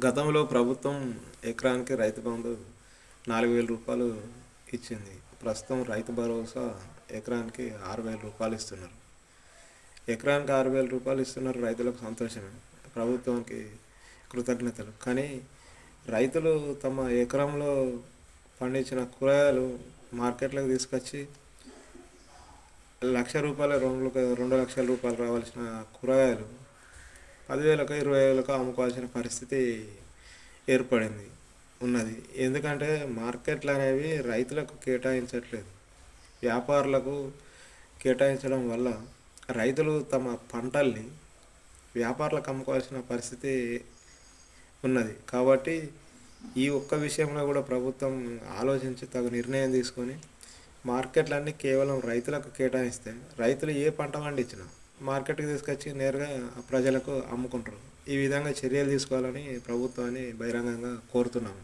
గతంలో ప్రభుత్వం ఎకరానికి రైతు బంధు నాలుగు వేల రూపాయలు ఇచ్చింది. ప్రస్తుతం రైతు భరోసా ఎకరానికి ఆరు వేల రూపాయలు ఇస్తున్నారు. ఎకరానికి ఆరు వేల రూపాయలు ఇస్తున్నారు రైతులకు సంతోషమే. ప్రభుత్వానికి కృతజ్ఞతలు. కానీ రైతులు తమ ఎకరంలో పండించిన కూరగాయలు మార్కెట్లోకి తీసుకొచ్చి లక్ష రూపాయల రెండు రెండు లక్షల రూపాయలు రావాల్సిన కూరగాయలు పదివేలకు ఇరవై వేలకు అమ్ముకోవాల్సిన పరిస్థితి ఏర్పడింది ఉన్నది. ఎందుకంటే మార్కెట్లు అనేవి రైతులకు కేటాయించట్లేదు. వ్యాపారులకు కేటాయించడం వల్ల రైతులు తమ పంటల్ని వ్యాపారులకు అమ్ముకోవాల్సిన పరిస్థితి ఉన్నది. కాబట్టి ఈ ఒక్క విషయంలో కూడా ప్రభుత్వం ఆలోచించి తగు నిర్ణయం తీసుకొని మార్కెట్లన్నీ కేవలం రైతులకు కేటాయిస్తే రైతులు ఏ పంట పండించినా మార్కెట్కి తీసుకొచ్చి నేరుగా ప్రజలకు అమ్ముకుంటారు ఈ విధంగా చర్యలు తీసుకోవాలని ప్రభుత్వాన్ని బహిరంగంగా కోరుతున్నాము.